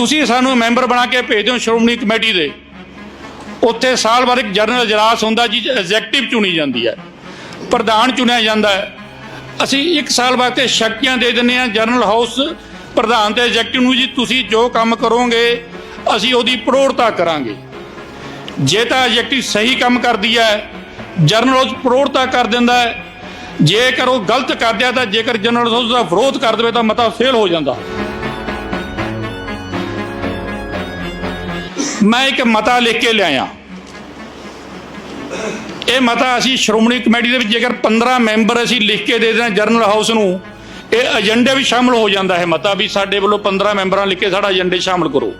ਤੁਸੀਂ ਸਾਨੂੰ ਮੈਂਬਰ ਬਣਾ ਕੇ ਭੇਜ ਦਿਓ ਸ਼੍ਰੋਮਣੀ ਕਮੇਟੀ ਦੇ। ਉੱਥੇ ਸਾਲ ਬਾਅਦ ਇੱਕ ਜਨਰਲ ਇਜਲਾਸ ਹੁੰਦਾ ਜੀ, ਐਗਜ਼ੈਕਟਿਵ ਚੁਣੀ ਜਾਂਦੀ ਹੈ, ਪ੍ਰਧਾਨ ਚੁਣਿਆ ਜਾਂਦਾ ਹੈ। ਅਸੀਂ ਇੱਕ ਸਾਲ ਬਾਅਦ ਤੇ ਸ਼ਕਤੀਆਂ ਦੇ ਦਿੰਦੇ ਆ ਜਨਰਲ ਹਾਊਸ ਪ੍ਰਧਾਨ ਤੇ ਐਗਜ਼ੈਕਟਿਵ ਨੂੰ ਜੀ, ਤੁਸੀਂ ਜੋ ਕੰਮ ਕਰੋਗੇ, ਅਸੀਂ ਉਹਦੀ ਪ੍ਰੋੜਤਾ ਕਰਾਂਗੇ। ਜੇ ਤਾਂ ਐਗਜ਼ੈਕਟਿਵ ਸਹੀ ਕੰਮ ਕਰਦੀ ਹੈ, ਜਨਰਲ ਹਾਊਸ ਪ੍ਰੋੜਤਾ ਕਰ ਦਿੰਦਾ ਹੈ। ਜੇਕਰ ਉਹ ਗਲਤ ਕਰਦੇ ਆ ਤਾਂ ਜੇਕਰ ਜਨਰਲ ਹਾਊਸ ਦਾ ਵਿਰੋਧ ਕਰ ਦੇਵੇ ਤਾਂ ਮਤਾ ਫੇਲ ਹੋ ਜਾਂਦਾ। ਮੈਂ ਇੱਕ ਮਤਾ ਲਿਖ ਕੇ ਲਿਆਇਆ। ਇਹ ਮਤਾ ਅਸੀਂ ਸ਼੍ਰੋਮਣੀ ਕਮੇਟੀ ਦੇ ਵਿੱਚ ਜੇਕਰ 15 ਮੈਂਬਰ ਅਸੀਂ ਲਿਖ ਕੇ ਦੇ ਦੇਣਾ ਜਰਨਲ ਹਾਊਸ ਨੂੰ, ਇਹ ਏਜੰਡੇ ਵੀ ਸ਼ਾਮਲ ਹੋ ਜਾਂਦਾ ਹੈ ਮਤਾ ਵੀ ਸਾਡੇ ਵੱਲੋਂ 15 ਮੈਂਬਰਾਂ ਲਿਖ ਕੇ ਸਾਡਾ ਏਜੰਡੇ ਸ਼ਾਮਲ ਕਰੋ।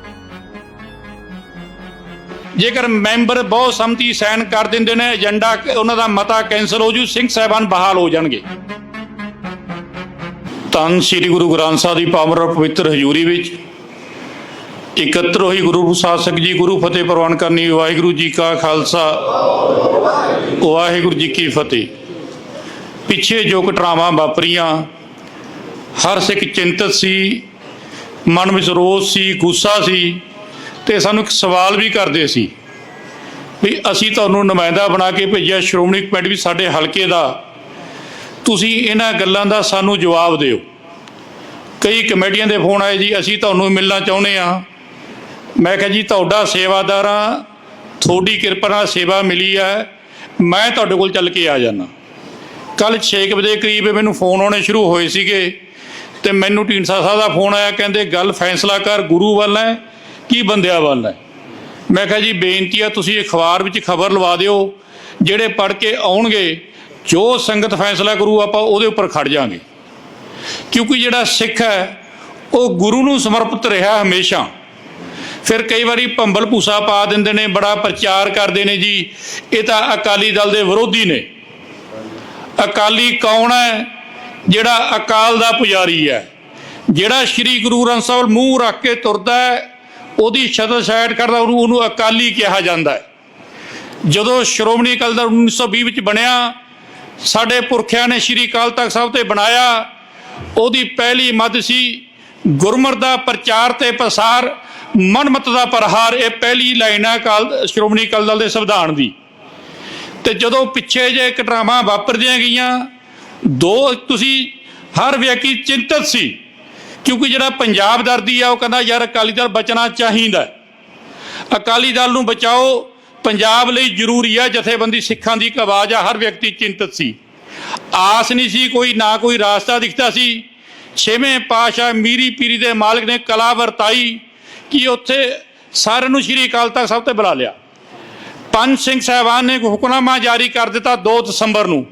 ਜੇਕਰ ਮੈਂਬਰ ਬਹੁਤ ਸੰਮਤੀ ਸਾਈਨ ਕਰ ਦਿੰਦੇ ਨੇ, ਏਜੰਡਾ ਉਹਨਾਂ ਦਾ ਮਤਾ ਕੈਂਸਲ ਹੋ ਜੂ, ਸਿੰਘ ਸਾਹਿਬਾਨ ਬਹਾਲ ਹੋ ਜਾਣਗੇ। ਤਨ ਸ੍ਰੀ ਗੁਰੂ ਗ੍ਰੰਥ ਸਾਹਿਬ ਦੀ ਪਾਵਨ ਪਵਿੱਤਰ ਹਜ਼ੂਰੀ ਵਿੱਚ ਇਕੱਤਰ ਹੋਈ ਗੁਰੂ ਸ਼ਾਸਕ ਜੀ, ਗੁਰੂ ਫਤਿਹ ਪ੍ਰਵਾਨ ਕਰਨੀ, ਵਾਹਿਗੁਰੂ ਜੀ ਕਾ ਖਾਲਸਾ, ਵਾਹਿਗੁਰੂ ਜੀ ਕੀ ਫਤਿਹ। ਪਿੱਛੇ ਜੋ ਘਟਨਾਵਾਂ ਵਾਪਰੀਆਂ, ਹਰ ਸਿੱਖ ਚਿੰਤਤ ਸੀ, ਮਨ ਵਿੱਚ ਰੋਸ ਸੀ, ਗੁੱਸਾ ਸੀ ਤੇ ਸਾਨੂੰ ਇੱਕ ਸਵਾਲ ਵੀ ਕਰਦੇ ਸੀ ਵੀ ਅਸੀਂ ਤੁਹਾਨੂੰ ਨੁਮਾਇੰਦਾ ਬਣਾ ਕੇ ਭੇਜਿਆ, ਸ਼੍ਰੋਮਣੀ ਕਮੇਟੀ ਵੀ ਸਾਡੇ ਹਲਕੇ ਦਾ। ਤੁਸੀਂ ਇਹਨਾਂ ਗੱਲਾਂ ਦਾ ਸਾਨੂੰ ਜਵਾਬ ਦਿਓ। ਕਈ ਕਮੇਟੀਆਂ ਦੇ ਫੋਨ ਆਏ ਜੀ, ਅਸੀਂ ਤੁਹਾਨੂੰ ਮਿਲਣਾ ਚਾਹੁੰਦੇ ਆ ਮੈਂ ਕਿਹਾ ਜੀ, ਤੁਹਾਡਾ ਸੇਵਾਦਾਰ ਆ ਤੁਹਾਡੀ ਕਿਰਪਾ ਨਾਲ ਸੇਵਾ ਮਿਲੀ ਹੈ, ਮੈਂ ਤੁਹਾਡੇ ਕੋਲ ਚੱਲ ਕੇ ਆ ਜਾਣਾ ਕੱਲ 6 ਵਜੇ ਕਰੀਬ ਮੈਨੂੰ ਫੋਨ ਆਉਣੇ ਸ਼ੁਰੂ ਹੋਏ ਸੀਗੇ ਤੇ ਮੈਨੂੰ ਢੀਂਡਸਾ ਸਾਹਿਬ ਦਾ ਫੋਨ ਆਇਆ, ਕਹਿੰਦੇ ਗੱਲ ਫੈਸਲਾ ਕਰ, ਗੁਰੂ ਵੱਲ ਹੈ ਕੀ ਬੰਦਿਆਂ ਵੱਲ ਹੈ? ਮੈਂ ਕਿਹਾ ਜੀ, ਬੇਨਤੀ ਆ, ਤੁਸੀਂ ਅਖਬਾਰ ਵਿੱਚ ਖਬਰ ਲਵਾ ਦਿਓ, ਜਿਹੜੇ ਪੜ੍ਹ ਕੇ ਆਉਣਗੇ, ਜੋ ਸੰਗਤ ਫੈਸਲਾ ਕਰੂ, ਆਪਾਂ ਉਹਦੇ ਉੱਪਰ ਖੜ ਜਾਾਂਗੇ ਕਿਉਂਕਿ ਜਿਹੜਾ ਸਿੱਖ ਹੈ, ਉਹ ਗੁਰੂ ਨੂੰ ਸਮਰਪਿਤ ਰਿਹਾ ਹਮੇਸ਼ਾ। ਫਿਰ ਕਈ ਵਾਰੀ ਭੰਬਲ ਭੂਸਾ ਪਾ ਦਿੰਦੇ ਨੇ, ਬੜਾ ਪ੍ਰਚਾਰ ਕਰਦੇ ਨੇ ਜੀ। ਇਹ ਤਾਂ ਅਕਾਲੀ ਦਲ ਦੇ ਵਿਰੋਧੀ ਨੇ। ਅਕਾਲੀ ਕੌਣ ਹੈ? ਜਿਹੜਾ ਅਕਾਲ ਦਾ ਪੁਜਾਰੀ ਹੈ। ਜਿਹੜਾ ਸ੍ਰੀ ਗੁਰੂ ਗ੍ਰੰਥ ਸਾਹਿਬ ਮੂੰਹ ਰੱਖ ਕੇ ਤੁਰਦਾ ਹੈ, ਉਹਦੀ ਸ਼ਬਦ ਸਾਈਡ ਕਰਦਾ, ਉਹਨੂੰ ਉਹਨੂੰ ਅਕਾਲੀ ਕਿਹਾ ਜਾਂਦਾ ਹੈ। ਜਦੋਂ ਸ਼੍ਰੋਮਣੀ ਅਕਾਲੀ ਦਲ 1920 ਵਿੱਚ ਬਣਿਆ, ਸਾਡੇ ਪੁਰਖਿਆਂ ਨੇ ਸ੍ਰੀ ਅਕਾਲ ਤਖਤ ਸਾਹਿਬ ਤੇ ਬਣਾਇਆ। ਉਹਦੀ ਪਹਿਲੀ ਮੱਦ ਸੀ ਗੁਰਮਰ ਦਾ ਪ੍ਰਚਾਰ ਤੇ ਪ੍ਰਸਾਰ। ਮਨਮਤ ਦਾ ਪ੍ਰਹਾਰ ਇਹ ਪਹਿਲੀ ਲਾਈਨ ਹੈ ਅਕਾਲ ਸ਼੍ਰੋਮਣੀ ਅਕਾਲੀ ਦਲ ਦੇ ਸੰਵਿਧਾਨ ਦੀ। ਤੇ ਜਦੋਂ ਪਿੱਛੇ ਜੇ ਘਟਨਾਵਾਂ ਵਾਪਰਦੀਆਂ ਗਈਆਂ, ਦੋ ਤੁਸੀਂ ਹਰ ਵਿਅਕਤੀ ਚਿੰਤਤ ਸੀ, ਕਿਉਂਕਿ ਜਿਹੜਾ ਪੰਜਾਬ ਦਰਦੀ ਆ, ਉਹ ਕਹਿੰਦਾ, ਯਾਰ, ਅਕਾਲੀ ਦਲ ਬਚਣਾ ਚਾਹੀਦਾ ਅਕਾਲੀ ਦਲ ਨੂੰ ਬਚਾਓ, ਪੰਜਾਬ ਲਈ ਜ਼ਰੂਰੀ ਆ, ਜਥੇਬੰਦੀ ਸਿੱਖਾਂ ਦੀ ਇੱਕ ਆਵਾਜ਼ ਆ, ਹਰ ਵਿਅਕਤੀ ਚਿੰਤਤ ਸੀ। ਆਸ ਨਹੀਂ ਸੀ ਕੋਈ, ਨਾ ਕੋਈ ਰਾਸਤਾ ਦਿਖਦਾ ਸੀ। ਛੇਵੇਂ ਪਾਸ਼ਾ ਮੀਰੀ ਪੀਰੀ ਦੇ ਮਾਲਕ ਨੇ ਕਲਾ ਵਰਤਾਈ। ਕਿ ਉੱਥੇ ਸਾਰਿਆਂ ਨੂੰ ਸ਼੍ਰੀ ਅਕਾਲ ਤਖਤ ਸਾਹਿਬ ਤੇ ਬੁਲਾ ਲਿਆ। ਪੰਜ ਸਿੰਘ ਸਾਹਿਬਾਨ ਨੇ ਹੁਕਮਨਾਮਾ ਜਾਰੀ ਕਰ ਦਿੱਤਾ 2 ਦਸੰਬਰ ਨੂੰ।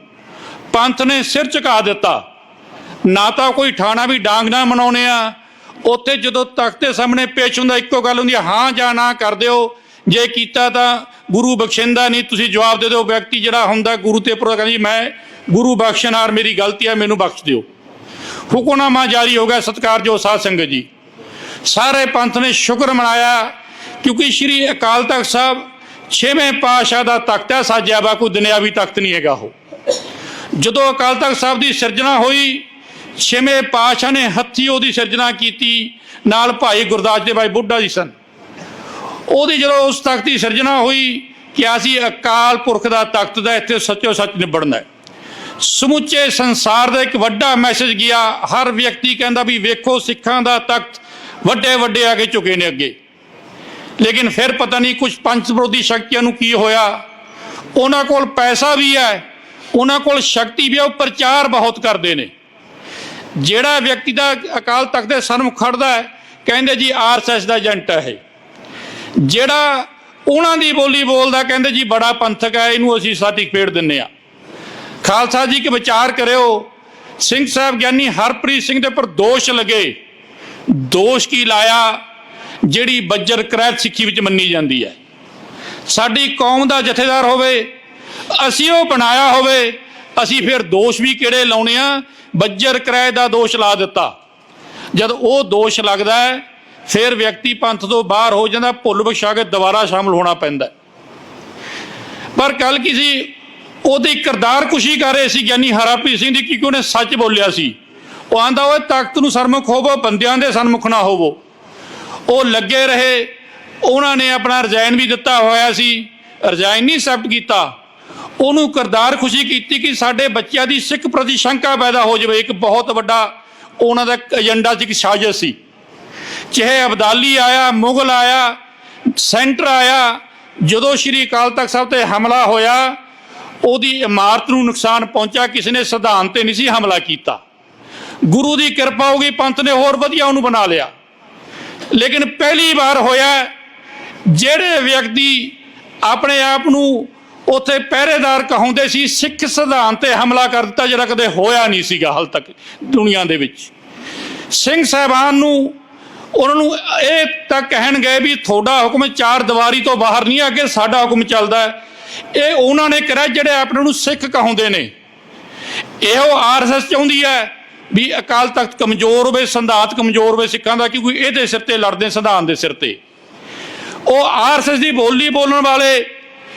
ਪੰਥ ਨੇ ਸਿਰ ਝੁਕਾ ਦਿੱਤਾ। ਨਾ ਤਾਂ ਕੋਈ ਠਾਣਾ ਵੀ ਡਾਂਗ ਨਾ ਮਨਾਉਣੇ ਆ। ਉੱਥੇ ਜਦੋਂ ਤਖਤ ਦੇ ਸਾਹਮਣੇ ਪੇਸ਼ ਹੁੰਦਾ ਇੱਕੋ ਗੱਲ ਹੁੰਦੀ ਆ, ਹਾਂ ਜਾਂ ਨਾ ਕਰ ਦਿਓ। ਜੇ ਕੀਤਾ ਤਾਂ ਗੁਰੂ ਬਖਸ਼ਿੰਦਾ ਨਹੀਂ ਤੁਸੀਂ ਜਵਾਬ ਦੇ ਦਿਓ। ਵਿਅਕਤੀ ਜਿਹੜਾ ਹੁੰਦਾ ਗੁਰੂ ਤੇ ਪਰ ਕਹਿੰਦਾ ਮੈਂ ਗੁਰੂ ਬਖਸ਼ਣਹਾਰ ਮੇਰੀ ਗਲਤੀ ਹੈ ਮੈਨੂੰ ਬਖਸ਼ ਦਿਓ। ਹੁਕਮਨਾਮਾ ਜਾਰੀ ਹੋ ਗਿਆ ਸਤਿਕਾਰਯੋਗ ਸਾਧ ਸੰਗਤ ਜੀ। ਸਾਰੇ ਪੰਥ ਨੇ ਸ਼ੁਕਰ ਮਨਾਇਆ, ਕਿਉਂਕਿ ਸ੍ਰੀ ਅਕਾਲ ਤਖਤ ਸਾਹਿਬ ਛੇਵੇਂ ਪਾਤਸ਼ਾਹ ਦਾ ਤਖਤ ਹੈ, ਸਾਜਿਆ ਵਾ ਦੁਨਿਆਵੀ ਤਖਤ ਨਹੀਂ ਹੈਗਾ ਉਹ। ਜਦੋਂ ਅਕਾਲ ਤਖਤ ਸਾਹਿਬ ਦੀ ਸਿਰਜਣਾ ਹੋਈ, ਛੇਵੇਂ ਪਾਤਸ਼ਾਹ ਨੇ ਹੱਥੀ ਉਹਦੀ ਸਿਰਜਣਾ ਕੀਤੀ, ਨਾਲ ਭਾਈ ਗੁਰਦਾਸ ਦੇ ਭਾਈ ਬੁੱਢਾ ਜੀ ਸਨ। ਉਹਦੀ ਜਦੋਂ ਉਸ ਤਖਤ ਦੀ ਸਿਰਜਣਾ ਹੋਈ ਕਿਹਾ ਸੀ ਅਕਾਲ ਪੁਰਖ ਦਾ ਤਖਤ ਦਾ ਇੱਥੇ ਸੱਚੋ ਸੱਚ ਨਿਬੜਨਾ ਹੈ। ਸਮੁੱਚੇ ਸੰਸਾਰ ਦਾ ਇੱਕ ਵੱਡਾ ਮੈਸੇਜ ਗਿਆ, ਹਰ ਵਿਅਕਤੀ ਕਹਿੰਦਾ ਵੀ ਵੇਖੋ ਸਿੱਖਾਂ ਦਾ ਤਖਤ ਵੱਡੇ ਵੱਡੇ ਆ ਕੇ ਝੁਕੇ ਨੇ ਅੱਗੇ। ਲੇਕਿਨ ਫਿਰ ਪਤਾ ਨਹੀਂ ਕੁਝ ਪੰਚ ਵਿਰੋਧੀ ਸ਼ਕਤੀਆਂ ਨੂੰ ਕੀ ਹੋਇਆ। ਉਹਨਾਂ ਕੋਲ ਪੈਸਾ ਵੀ ਹੈ, ਉਹਨਾਂ ਕੋਲ ਸ਼ਕਤੀ ਵੀ ਹੈ, ਉਹ ਪ੍ਰਚਾਰ ਬਹੁਤ ਕਰਦੇ ਨੇ। ਜਿਹੜਾ ਵਿਅਕਤੀ ਦਾ ਅਕਾਲ ਤਖਤ ਦੇ ਸਨਮੁਖ ਖੜਦਾ ਹੈ, ਕਹਿੰਦੇ ਜੀ ਆਰਐਸਐਸ ਦਾ ਏਜੰਟ ਹੈ ਇਹ। ਜਿਹੜਾ ਉਹਨਾਂ ਦੀ ਬੋਲੀ ਬੋਲਦਾ, ਕਹਿੰਦੇ ਜੀ ਬੜਾ ਪੰਥਕ ਹੈ, ਇਹਨੂੰ ਅਸੀਂ ਸਰਟੀਫਿਕੇਟ ਦਿੰਨੇ ਆ ਖਾਲਸਾ ਜੀ ਕੇ ਵਿਚਾਰ ਕਰਿਓ, ਸਿੰਘ ਸਾਹਿਬ ਗਿਆਨੀ ਹਰਪ੍ਰੀਤ ਸਿੰਘ ਦੇ ਉੱਪਰ ਦੋਸ਼ ਲਗੇ। ਦੋਸ਼ ਕੀ ਲਾਇਆ? ਜਿਹੜੀ ਬੱਜਰ ਕਰੈਤ ਸਿੱਖੀ ਵਿੱਚ ਮੰਨੀ ਜਾਂਦੀ ਹੈ। ਸਾਡੀ ਕੌਮ ਦਾ ਜਥੇਦਾਰ ਹੋਵੇ, ਅਸੀਂ ਉਹ ਬਣਾਇਆ ਹੋਵੇ, ਅਸੀਂ ਫਿਰ ਦੋਸ਼ ਵੀ ਕਿਹੜੇ ਲਾਉਣੇ ਆ? ਬੱਜਰ ਕਿਰਾਏ ਦਾ ਦੋਸ਼ ਲਾ ਦਿੱਤਾ। ਜਦ ਉਹ ਦੋਸ਼ ਲੱਗਦਾ ਹੈ, ਫਿਰ ਵਿਅਕਤੀ ਪੰਥ ਤੋਂ ਬਾਹਰ ਹੋ ਜਾਂਦਾ, ਭੁੱਲ ਬਖਸ਼ਾ ਕੇ ਦੁਬਾਰਾ ਸ਼ਾਮਲ ਹੋਣਾ ਪੈਂਦਾ ਹੈ। ਪਰ ਕੱਲ ਕਿਸੇ ਉਹਦੀ ਕਿਰਦਾਰ ਕੁਸ਼ੀ ਕਰ ਰਹੇ ਸੀ ਗਿਆਨੀ ਹਰਾਪ੍ਰੀਤ ਸਿੰਘ ਦੀ, ਕਿਉਂਕਿ ਉਹਨੇ ਸੱਚ ਬੋਲਿਆ ਸੀ। ਉਹ ਆਂਦਾ, ਓਏ ਤਖਤ ਨੂੰ ਸਰਮੁਖ ਹੋਵੋ, ਬੰਦਿਆਂ ਦੇ ਸਨਮੁਖ ਨਾ ਹੋਵੋ। ਉਹ ਲੱਗੇ ਰਹੇ। ਉਹਨਾਂ ਨੇ ਆਪਣਾ ਰਿਜ਼ਾਈਨ ਵੀ ਦਿੱਤਾ ਹੋਇਆ ਸੀ। ਰਿਜ਼ਾਈਨ ਨਹੀਂ ਐਕਸੈਪਟ ਕੀਤਾ। ਉਹਨੂੰ ਕਰਦਾਰ ਖੁਸ਼ੀ ਕੀਤੀ ਕਿ ਸਾਡੇ ਬੱਚਿਆਂ ਦੀ ਸਿੱਖ ਪ੍ਰਤੀ ਸ਼ੰਕਾ ਪੈਦਾ ਹੋ ਜਾਵੇ। ਇੱਕ ਬਹੁਤ ਵੱਡਾ ਉਹਨਾਂ ਦਾ ਏਜੰਡਾ ਸੀ, ਇੱਕ ਸਾਜ਼ਿਸ਼ ਸੀ। ਚਾਹੇ ਅਬਦਾਲੀ ਆਇਆ, ਮੁਗਲ ਆਇਆ, ਸੈਂਟਰ ਆਇਆ, ਜਦੋਂ ਸ਼੍ਰੀ ਅਕਾਲ ਤਖਤ ਸਾਹਿਬ ਤੇ ਹਮਲਾ ਹੋਇਆ, ਉਹਦੀ ਇਮਾਰਤ ਨੂੰ ਨੁਕਸਾਨ ਪਹੁੰਚਾ ਕਿਸੇ ਨੇ ਸਿਧਾਂਤ ਤੇ ਨਹੀਂ ਸੀ ਹਮਲਾ ਕੀਤਾ। ਗੁਰੂ ਦੀ ਕਿਰਪਾ ਹੋ ਗਈ ਪੰਥ ਨੇ ਹੋਰ ਵਧੀਆ ਉਹਨੂੰ ਬਣਾ ਲਿਆ। ਲੇਕਿਨ ਪਹਿਲੀ ਵਾਰ ਹੋਇਆ ਜਿਹੜੇ ਵਿਅਕਤੀ ਆਪਣੇ ਆਪ ਨੂੰ ਉੱਥੇ ਪਹਿਰੇਦਾਰ ਕਹਾਉਂਦੇ ਸੀ ਸਿੱਖ ਸਿਧਾਂਤ ਤੇ ਹਮਲਾ ਕਰ ਦਿੱਤਾ ਜਿਹੜਾ ਕਦੇ ਹੋਇਆ ਨਹੀਂ ਸੀਗਾ ਹਾਲ ਤੱਕ ਦੁਨੀਆ ਦੇ ਵਿੱਚ। ਸਿੰਘ ਸਾਹਿਬਾਨ ਨੂੰ ਉਹਨਾਂ ਨੂੰ ਇਹ ਤਾਂ ਕਹਿਣ ਗਏ ਵੀ ਤੁਹਾਡਾ ਹੁਕਮ ਚਾਰ ਦੀਵਾਰੀ ਤੋਂ ਬਾਹਰ ਨਹੀਂ ਹੈ, ਅੱਗੇ ਸਾਡਾ ਹੁਕਮ ਚੱਲਦਾ ਹੈ। ਇਹ ਉਹਨਾਂ ਨੇ ਕਰਿਆ ਜਿਹੜੇ ਆਪਣੇ ਨੂੰ ਸਿੱਖ ਕਹਾਉਂਦੇ ਨੇ। ਇਹੋ ਆਰਐਸਐਸ ਚਾਹੁੰਦੀ ਹੈ। ਵੀ ਅਕਾਲ ਤਖਤ ਕਮਜ਼ੋਰ ਹੋਵੇ ਸੰਧਾਤ ਕਮਜ਼ੋਰ ਹੋਵੇ ਸਿੱਖਾਂ ਦਾ ਕਿਉਂਕਿ ਇਹਦੇ ਸਿਰ ਤੇ ਲੜਦੇ ਸੰਵਿਧਾਨ ਦੇ ਸਿਰ ਤੇ। ਉਹ ਆਰਐਸਐਸ ਦੀ ਬੋਲੀ ਬੋਲਣ ਵਾਲੇ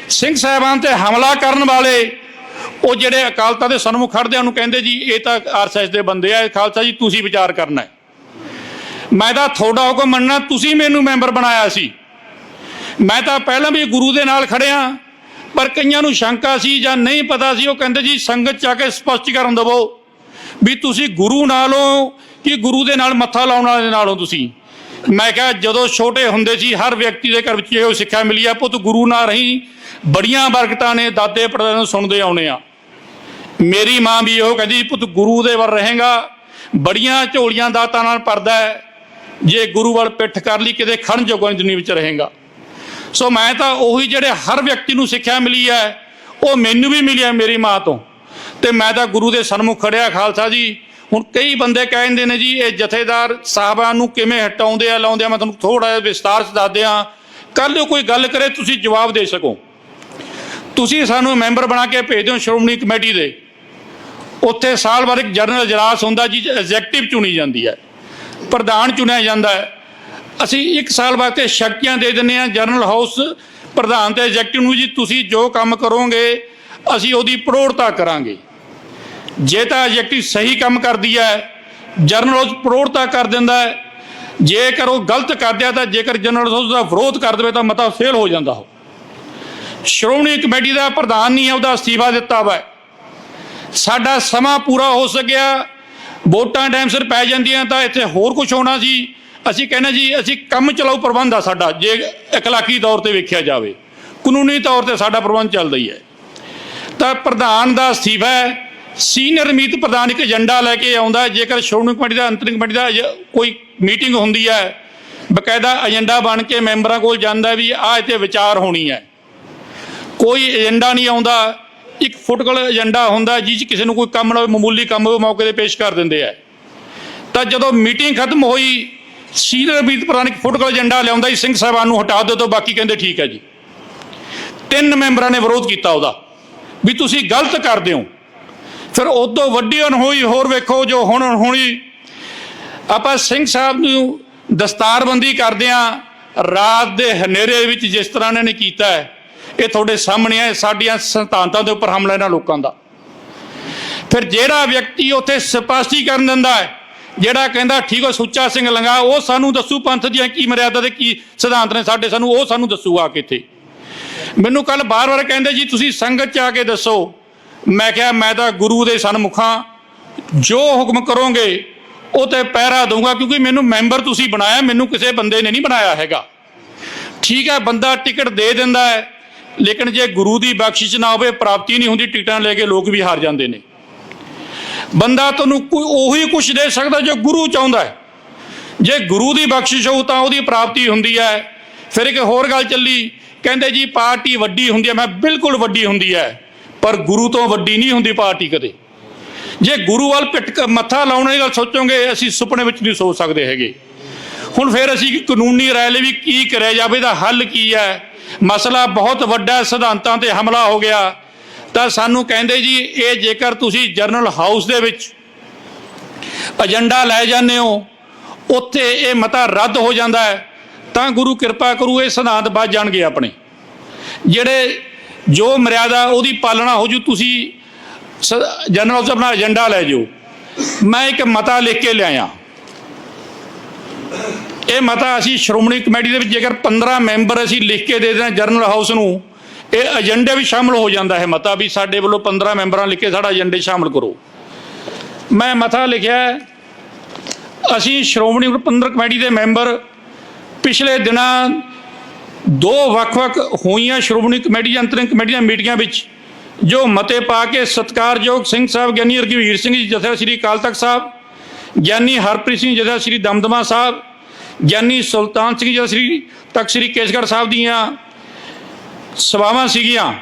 ਸਿੰਘ ਸਾਹਿਬਾਨ ਤੇ ਹਮਲਾ ਕਰਨ ਵਾਲੇ ਉਹ ਜਿਹੜੇ ਅਕਾਲ ਤਖਤ ਦੇ ਸਨਮੁਖ ਖੜਦੇ ਆ, ਉਹਨੂੰ ਕਹਿੰਦੇ ਜੀ ਇਹ ਤਾਂ ਆਰਐਸਐਸ ਦੇ ਬੰਦੇ ਆ ਖਾਲਸਾ ਜੀ ਤੁਸੀਂ ਵਿਚਾਰ ਕਰਨਾ ਹੈ। ਮੈਂ ਤਾਂ ਤੁਹਾਡਾ ਹੁਕਮ ਮੰਨਣਾ ਤੁਸੀਂ ਮੈਨੂੰ ਮੈਂਬਰ ਬਣਾਇਆ ਸੀ। ਮੈਂ ਤਾਂ ਪਹਿਲਾਂ ਵੀ ਗੁਰੂ ਦੇ ਨਾਲ ਖੜਿਆ ਪਰ ਕਈਆਂ ਨੂੰ ਸ਼ੰਕਾ ਸੀ ਜਾਂ ਨਹੀਂ ਪਤਾ ਸੀ ਉਹ ਕਹਿੰਦੇ ਜੀ ਸੰਗਤ ਚ ਆ ਕੇ ਸਪਸ਼ਟੀਕਰਨ ਦਿਵੋ। ਵੀ ਤੁਸੀਂ ਗੁਰੂ ਨਾਲੋਂ ਕਿ ਗੁਰੂ ਦੇ ਨਾਲ ਮੱਥਾ ਲਾਉਣ ਵਾਲੇ ਨਾਲੋਂ ਤੁਸੀਂ? ਮੈਂ ਕਿਹਾ ਜਦੋਂ ਛੋਟੇ ਹੁੰਦੇ ਸੀ, ਹਰ ਵਿਅਕਤੀ ਦੇ ਘਰ ਵਿੱਚ ਇਹੋ ਸਿੱਖਿਆ ਮਿਲੀ ਆ, ਪੁੱਤ ਗੁਰੂ ਨਾਲ ਰਹੀ। ਬੜੀਆਂ ਬਰਕਤਾਂ ਨੇ, ਦਾਦੇ ਪੜਦਾਦੇ ਨੂੰ ਸੁਣਦੇ ਆਉਣੇ ਆ। ਮੇਰੀ ਮਾਂ ਵੀ ਇਹੋ ਕਹਿੰਦੀ, ਪੁੱਤ ਗੁਰੂ ਦੇ ਵੱਲ ਰਹੇਗਾ। ਬੜੀਆਂ ਝੋਲੀਆਂ ਦਾਤਾਂ ਨਾਲ ਪਰਦਾ ਜੇ ਗੁਰੂ ਵੱਲ ਪਿੱਠ ਕਰ ਲਈ, ਕਿਤੇ ਖੜਨ ਜੋਗਾ ਦੁਨੀਆ ਵਿੱਚ ਰਹੇਗਾ। ਸੋ ਮੈਂ ਤਾਂ ਉਹੀ ਜਿਹੜੇ ਹਰ ਵਿਅਕਤੀ ਨੂੰ ਸਿੱਖਿਆ ਮਿਲੀ ਹੈ, ਉਹ ਮੈਨੂੰ ਵੀ ਮਿਲੀ ਹੈ ਮੇਰੀ ਮਾਂ ਤੋਂ। ਤੇ ਮੈਂ ਤਾਂ ਗੁਰੂ ਦੇ ਸਨਮੁਖ ਖੜਿਆ, ਖਾਲਸਾ ਜੀ। ਹੁਣ ਕਈ ਬੰਦੇ ਕਹਿੰਦੇ ਨੇ ਜੀ, ਇਹ ਜਥੇਦਾਰ ਸਾਹਿਬਾਂ ਨੂੰ ਕਿਵੇਂ ਹਟਾਉਂਦੇ ਆ, ਲਾਉਂਦੇ ਆ? ਮੈਂ ਤੁਹਾਨੂੰ ਥੋੜਾ ਜਿਹਾ ਵਿਸਤਾਰ ਚ ਦੱਸਦੇ ਆ ਕੱਲ ਕੋਈ ਗੱਲ ਕਰੇ, ਤੁਸੀਂ ਜਵਾਬ ਦੇ ਸਕੋ। ਤੁਸੀਂ ਸਾਨੂੰ ਮੈਂਬਰ ਬਣਾ ਕੇ ਭੇਜ ਦਿਓ ਸ਼੍ਰੋਮਣੀ ਕਮੇਟੀ ਦੇ। ਉੱਥੇ ਸਾਲ ਬਾਅਦ ਇੱਕ ਜਨਰਲ ਇਜਲਾਸ ਹੁੰਦਾ ਜੀ ਐਗਜ਼ੈਕਟਿਵ ਚੁਣੀ ਜਾਂਦੀ ਹੈ, ਪ੍ਰਧਾਨ ਚੁਣਿਆ ਜਾਂਦਾ ਹੈ। ਅਸੀਂ ਇੱਕ ਸਾਲ ਵਾਸਤੇ ਸ਼ਕਤੀਆਂ ਦੇ ਦਿੰਦੇ ਆ ਜਨਰਲ ਹਾਊਸ ਪ੍ਰਧਾਨ ਤੇ ਐਗਜ਼ੈਕਟਿਵ ਨੂੰ ਜੀ, ਤੁਸੀਂ ਜੋ ਕੰਮ ਕਰੋਗੇ, ਅਸੀਂ ਉਹਦੀ ਪ੍ਰੋੜਤਾ ਕਰਾਂਗੇ। ਜੇ ਤਾਂ ਐਗਜ਼ੈਕਟਿਵ ਸਹੀ ਕੰਮ ਕਰਦੀ ਹੈ, ਜਨਰਲ ਹਾਊਸ ਪ੍ਰੋੜਤਾ ਕਰ ਦਿੰਦਾ ਹੈ। ਜੇਕਰ ਉਹ ਗਲਤ ਕਰਦਿਆ ਤਾਂ ਜੇਕਰ ਜਨਰਲ ਹਾਊਸ ਦਾ ਵਿਰੋਧ ਕਰ ਦੇਵੇ ਤਾਂ ਮਤਾ ਫੇਲ ਹੋ ਜਾਂਦਾ ਉਹ। ਸ਼੍ਰੋਮਣੀ ਕਮੇਟੀ ਦਾ ਪ੍ਰਧਾਨ ਨਹੀਂ ਹੈ, ਉਹਦਾ ਅਸਤੀਫਾ ਦਿੱਤਾ ਵਾ ਸਾਡਾ ਸਮਾਂ ਪੂਰਾ ਹੋ ਸਕਿਆ, ਵੋਟਾਂ ਟਾਈਮ ਸਿਰ ਪੈ ਜਾਂਦੀਆਂ ਤਾਂ ਇੱਥੇ ਹੋਰ ਕੁਝ ਹੋਣਾ ਸੀ। ਅਸੀਂ ਕਹਿੰਦੇ ਜੀ, ਅਸੀਂ ਕੰਮ ਚਲਾਉ ਪ੍ਰਬੰਧ ਆ ਸਾਡਾ, ਜੇ ਇਕਲਾਕੀ ਤੌਰ ਤੇ ਵੇਖਿਆ ਜਾਵੇ। ਕਾਨੂੰਨੀ ਤੌਰ ਤੇ ਸਾਡਾ ਪ੍ਰਬੰਧ ਚੱਲਦਾ ਹੀ ਹੈ। ਤਾਂ ਪ੍ਰਧਾਨ ਦਾ ਅਸਤੀਫਾ ਹੈ ਸੀਨੀਅਰ ਮੀਤ ਪ੍ਰਧਾਨ ਇੱਕ ਏਜੰਡਾ ਲੈ ਕੇ ਆਉਂਦਾ ਜੇਕਰ ਸ਼੍ਰੋਮਣੀ ਕਮੇਟੀ ਦਾ, ਅੰਤਰਿਮ ਕਮੇਟੀ ਦਾ ਕੋਈ ਮੀਟਿੰਗ ਹੁੰਦੀ ਹੈ, ਬਕਾਇਦਾ ਏਜੰਡਾ ਬਣ ਕੇ ਮੈਂਬਰਾਂ ਕੋਲ ਜਾਂਦਾ ਵੀ ਆਹ ਇੱਥੇ ਵਿਚਾਰ ਹੋਣੀ ਹੈ। ਕੋਈ ਏਜੰਡਾ ਨਹੀਂ ਆਉਂਦਾ। ਇੱਕ ਫੁੱਟਕਲ ਏਜੰਡਾ ਹੁੰਦਾ ਜਿਸ 'ਚ ਕਿਸੇ ਨੂੰ ਕੋਈ ਕੰਮ ਨਾ ਮਾਮੂਲੀ ਕੰਮ ਹੋਵੇ, ਮੌਕੇ ਤੇ ਪੇਸ਼ ਕਰ ਦਿੰਦੇ ਆ। ਤਾਂ ਜਦੋਂ ਮੀਟਿੰਗ ਖਤਮ ਹੋਈ, ਸੀਨੀਅਰ ਮੀਤ ਪ੍ਰਧਾਨ ਇੱਕ ਫੁੱਟਕਲ ਏਜੰਡਾ ਲਿਆਉਂਦਾ ਜੀ ਸਿੰਘ ਸਾਹਿਬਾਨ ਨੂੰ ਹਟਾ ਦਿਓ, ਤਾਂ ਬਾਕੀ ਕਹਿੰਦੇ ਠੀਕ ਹੈ ਜੀ। ਤਿੰਨ ਮੈਂਬਰਾਂ ਨੇ ਵਿਰੋਧ ਕੀਤਾ ਉਹਦਾ। ਵੀ ਤੁਸੀਂ ਗਲਤ ਕਰਦੇ ਹੋ। ਫਿਰ ਉਦੋਂ ਵੱਡੀ ਅਨਹੋਈ ਹੋਰ ਵੇਖੋ ਜੋ ਹੁਣ ਹੋਣੀ ਆਪਾਂ ਸਿੰਘ ਸਾਹਿਬ ਨੂੰ ਦਸਤਾਰਬੰਦੀ ਕਰਦੇ ਆ, ਰਾਤ ਦੇ ਹਨੇਰੇ ਵਿੱਚ ਜਿਸ ਤਰ੍ਹਾਂ ਇਹਨਾਂ ਨੇ ਕੀਤਾ ਹੈ, ਇਹ ਤੁਹਾਡੇ ਸਾਹਮਣੇ ਹੈ, ਸਾਡੀਆਂ ਸੰਤਾਨਤਾਂ ਦੇ ਉੱਪਰ ਹਮਲਾ ਇਹਨਾਂ ਲੋਕਾਂ ਦਾ। ਫਿਰ ਜਿਹੜਾ ਵਿਅਕਤੀ ਉੱਥੇ ਸਪਸ਼ਟੀਕਰਨ ਦਿੰਦਾ ਹੈ, ਜਿਹੜਾ ਕਹਿੰਦਾ, ਠੀਕ ਹੈ, ਸੁੱਚਾ ਸਿੰਘ ਲੰਗਾ, ਉਹ ਸਾਨੂੰ ਦੱਸੂ ਪੰਥ ਦੀਆਂ ਕੀ ਮਰਿਆਦਾ ਤੇ ਕੀ ਸਿਧਾਂਤ ਨੇ ਸਾਡੇ ਸਾਨੂੰ, ਉਹ ਸਾਨੂੰ ਦੱਸੂਗਾ ਕਿ ਇੱਥੇ। ਮੈਨੂੰ ਕੱਲ ਬਾਰ-ਬਾਰ ਕਹਿੰਦੇ, ਜੀ, ਤੁਸੀਂ ਸੰਗਤ ਚ ਆ ਕੇ ਦੱਸੋ ਮੈਂ ਕਿਹਾ ਮੈਂ ਤਾਂ ਗੁਰੂ ਦੇ ਸਨਮੁਖਾਂ ਜੋ ਹੁਕਮ ਕਰੋਗੇ, ਉਹ ਤੇ ਪਹਿਰਾ ਦਊਂਗਾ ਕਿਉਂਕਿ ਮੈਨੂੰ ਮੈਂਬਰ ਤੁਸੀਂ ਬਣਾਇਆ, ਮੈਨੂੰ ਕਿਸੇ ਬੰਦੇ ਨੇ ਨਹੀਂ ਬਣਾਇਆ ਹੈਗਾ। ਠੀਕ ਹੈ, ਬੰਦਾ ਟਿਕਟ ਦੇ ਦਿੰਦਾ ਹੈ, ਲੇਕਿਨ ਜੇ ਗੁਰੂ ਦੀ ਬਖਸ਼ਿਸ਼ ਨਾ ਹੋਵੇ, ਪ੍ਰਾਪਤੀ ਨਹੀਂ ਹੁੰਦੀ, ਟਿਕਟਾਂ ਲੈ ਕੇ ਲੋਕ ਵੀ ਹਾਰ ਜਾਂਦੇ ਨੇ। ਬੰਦਾ ਤੁਹਾਨੂੰ ਕੋਈ ਉਹੀ ਕੁਝ ਦੇ ਸਕਦਾ ਜੋ ਗੁਰੂ ਚਾਹੁੰਦਾ ਹੈ। ਜੇ ਗੁਰੂ ਦੀ ਬਖਸ਼ਿਸ਼ ਹੋਊ ਤਾਂ ਉਹਦੀ ਪ੍ਰਾਪਤੀ ਹੁੰਦੀ ਹੈ। ਫਿਰ ਇੱਕ ਹੋਰ ਗੱਲ ਚੱਲੀ, ਕਹਿੰਦੇ ਜੀ ਪਾਰਟੀ ਵੱਡੀ ਹੁੰਦੀ ਹੈ, ਮੈਂ ਬਿਲਕੁਲ ਵੱਡੀ ਹੁੰਦੀ ਹੈ। ਪਰ ਗੁਰੂ ਤੋਂ ਵੱਡੀ ਨਹੀਂ ਹੁੰਦੀ ਪਾਰਟੀ ਕਦੇ। ਜੇ ਗੁਰੂ ਵੱਲ ਪਿੱਟ ਮੱਥਾ ਲਾਉਣ ਦੀ ਗੱਲ ਸੋਚੋਗੇ, ਅਸੀਂ ਸੁਪਨੇ ਵਿੱਚ ਨਹੀਂ ਸੋਚ ਸਕਦੇ ਹੈਗੇ। ਹੁਣ ਫਿਰ ਅਸੀਂ ਕਾਨੂੰਨੀ ਰਾਏ ਲਈ ਵੀ ਕੀ ਕਰਿਆ ਜਾਵੇ ਦਾ ਹੱਲ ਕੀ ਹੈ? ਮਸਲਾ ਬਹੁਤ ਵੱਡਾ ਸਿਧਾਂਤਾਂ ਤੇ ਹਮਲਾ ਹੋ ਗਿਆ। ਤਾਂ ਸਾਨੂੰ ਕਹਿੰਦੇ ਜੀ, ਇਹ ਜੇਕਰ ਤੁਸੀਂ ਜਰਨਲ ਹਾਊਸ ਦੇ ਵਿੱਚ ਏਜੰਡਾ ਲੈ ਜਾਂਦੇ ਹੋ, ਉੱਥੇ ਇਹ ਮਤਾ ਰੱਦ ਹੋ ਜਾਂਦਾ ਹੈ, ਤਾਂ ਗੁਰੂ ਕਿਰਪਾ ਕਰੂ, ਇਹ ਸਿਧਾਂਤ ਬਚ ਜਾਣਗੇ ਆਪਣੇ। ਜਿਹੜੇ ਜੋ ਮਰਿਆਦਾ ਉਹਦੀ ਪਾਲਣਾ ਹੋ ਜੂ, ਤੁਸੀਂ ਸ- ਜਨਰਲ ਹਾਊਸ ਆਪਣਾ ਏਜੰਡਾ ਲੈ ਜਾਓ। ਮੈਂ ਇੱਕ ਮਤਾ ਲਿਖ ਕੇ ਲਿਆਇਆ। ਇਹ ਮਤਾ ਅਸੀਂ ਸ਼੍ਰੋਮਣੀ ਕਮੇਟੀ ਦੇ ਵਿੱਚ ਜੇਕਰ 15 ਮੈਂਬਰ ਅਸੀਂ ਲਿਖ ਕੇ ਦੇ ਦੇਣਾ ਜਨਰਲ ਹਾਊਸ ਨੂੰ, ਇਹ ਏਜੰਡੇ ਵੀ ਸ਼ਾਮਲ ਹੋ ਜਾਂਦਾ ਹੈ ਮਤਾ ਵੀ ਸਾਡੇ ਵੱਲੋਂ 15 ਮੈਂਬਰਾਂ ਲਿਖ ਕੇ ਸਾਡਾ ਏਜੰਡੇ ਸ਼ਾਮਲ ਕਰੋ। ਮੈਂ ਮਤਾ ਲਿਖਿਆ ਅਸੀਂ ਸ਼੍ਰੋਮਣੀ ਪ੍ਰਬੰਧਕ ਕਮੇਟੀ ਦੇ ਮੈਂਬਰ ਪਿਛਲੇ ਦਿਨਾਂ ਦੋ ਵੱਖ-ਵੱਖ ਹੋਈਆਂ ਸ਼੍ਰੋਮਣੀ ਕਮੇਟੀ ਅੰਤਰਿਮ ਕਮੇਟੀ ਦੀਆਂ ਮੀਟਿੰਗਾਂ ਵਿੱਚ ਜੋ ਮਤੇ ਪਾ ਕੇ ਸਤਕਾਰਯੋਗ ਸਿੰਘ ਸਾਹਿਬ, ਗਿਆਨੀ ਰਘਵੀਰ ਸਿੰਘ ਜੀ ਜਥਾ ਸ੍ਰੀ ਅਕਾਲ ਤਖਤ ਸਾਹਿਬ, ਗਿਆਨੀ ਹਰਪ੍ਰੀਤ ਸਿੰਘ ਜਥਾ ਸ੍ਰੀ ਦਮਦਮਾ ਸਾਹਿਬ, ਗਿਆਨੀ ਸੁਲਤਾਨ ਸਿੰਘ ਜਥਾ ਸ੍ਰੀ ਤਖਤ ਸ੍ਰੀ ਕੇਸਗੜ੍ਹ ਸਾਹਿਬ ਦੀਆਂ ਸਭਾਵਾਂ ਸੀਗੀਆਂ।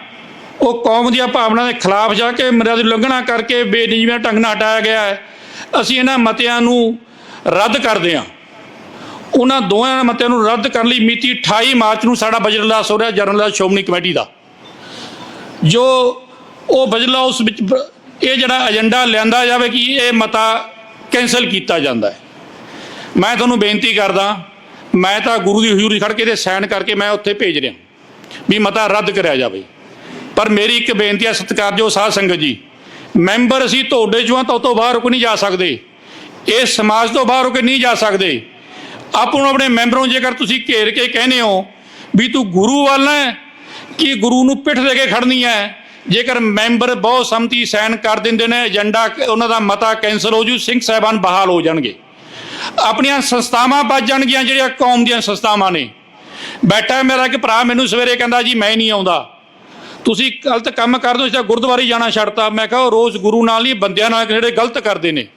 ਉਹ ਕੌਮ ਦੀਆਂ ਭਾਵਨਾ ਦੇ ਖਿਲਾਫ ਜਾ ਕੇ ਮਰਿਆਦਾ ਦੀ ਉਲੰਘਣਾ ਕਰਕੇ ਬੇਨਿਯਮੀਆਂ ਢੰਗ ਨਾਲ ਹਟਾਇਆ ਗਿਆ ਹੈ। ਅਸੀਂ ਇਹਨਾਂ ਮਤਿਆਂ ਨੂੰ ਰੱਦ ਕਰਦੇ ਹਾਂ। ਉਹਨਾਂ ਦੋਹਾਂ ਮਤਿਆਂ ਨੂੰ ਰੱਦ ਕਰਨ ਲਈ ਮਿਤੀ 28 ਮਾਰਚ ਨੂੰ ਸਾਡਾ ਬਜਟ ਇਜਲਾਸ ਹੋ ਰਿਹਾ ਜਨਰਲ ਇਜਲਾਸ ਸ਼੍ਰੋਮਣੀ ਕਮੇਟੀ ਦਾ। ਜੋ ਉਹ ਬਜਲਾ ਉਸ ਵਿੱਚ ਇਹ ਜਿਹੜਾ ਏਜੰਡਾ ਲਿਆਂਦਾ ਜਾਵੇ ਕਿ ਇਹ ਮਤਾ ਕੈਂਸਲ ਕੀਤਾ ਜਾਂਦਾ ਹੈ। ਮੈਂ ਤੁਹਾਨੂੰ ਬੇਨਤੀ ਕਰਦਾ, ਮੈਂ ਤਾਂ ਗੁਰੂ ਦੀ ਹਜ਼ੂਰੀ ਖੜ ਕੇ ਤੇ ਸਾਈਨ ਕਰਕੇ ਮੈਂ ਉੱਥੇ ਭੇਜ ਰਿਹਾ ਵੀ ਮਤਾ ਰੱਦ ਕਰਿਆ ਜਾਵੇ। ਪਰ ਮੇਰੀ ਇੱਕ ਬੇਨਤੀ ਹੈ ਸਤਿਕਾਰਯੋਗ ਸਾਧ ਸੰਗਤ ਜੀ, ਮੈਂਬਰ ਅਸੀਂ ਤੁਹਾਡੇ ਚੋਂ ਹਾਂ ਤਾਂ ਤੋਂ ਬਾਹਰ ਹੋ ਕੇ ਨਹੀਂ ਜਾ ਸਕਦੇ। ਇਹ ਸਮਾਜ ਤੋਂ ਬਾਹਰ ਹੋ ਕੇ ਨਹੀਂ ਜਾ ਸਕਦੇ। ਆਪੋ ਨੂੰ ਆਪਣੇ ਮੈਂਬਰੋਂ ਜੇਕਰ ਤੁਸੀਂ ਘੇਰ ਕੇ ਕਹਿੰਦੇ ਹੋ ਵੀ ਤੂੰ ਗੁਰੂ ਵਾਲਾ ਹੈ, ਕਿ ਗੁਰੂ ਨੂੰ ਪਿੱਠ ਦੇ ਕੇ ਖੜਨੀ ਹੈ? ਜੇਕਰ ਮੈਂਬਰ ਬਹੁਤ ਸੰਮਤੀ ਸਾਈਨ ਕਰ ਦਿੰਦੇ ਨੇ, ਏਜੰਡਾ, ਉਹਨਾਂ ਦਾ ਮਤਾ ਕੈਂਸਲ ਹੋ ਜੂ, ਸਿੰਘ ਸਾਹਿਬਾਨ ਬਹਾਲ ਹੋ ਜਾਣਗੇ। ਆਪਣੀਆਂ ਸੰਸਥਾਵਾਂ ਬਚ ਜਾਣਗੀਆਂ, ਜਿਹੜੀਆਂ ਕੌਮ ਦੀਆਂ ਸੰਸਥਾਵਾਂ ਨੇ। ਬੈਠਾ ਮੇਰਾ ਇੱਕ ਭਰਾ, ਮੈਨੂੰ ਸਵੇਰੇ ਕਹਿੰਦਾ, ਜੀ, ਮੈਂ ਨਹੀਂ ਆਉਂਦਾ। ਤੁਸੀਂ ਗਲਤ ਕੰਮ ਕਰਦੇ ਹੋ ਇਸ ਗੁਰਦੁਆਰੇ ਜਾਣਾ ਛੱਡਤਾ। ਮੈਂ ਕਿਹਾ, ਉਹ ਰੋਜ਼ ਗੁਰੂ ਨਾਲ ਨਹੀਂ, ਬੰਦਿਆਂ ਨਾਲ ਜਿਹੜੇ ਗਲਤ ਕਰਦੇ ਨੇ।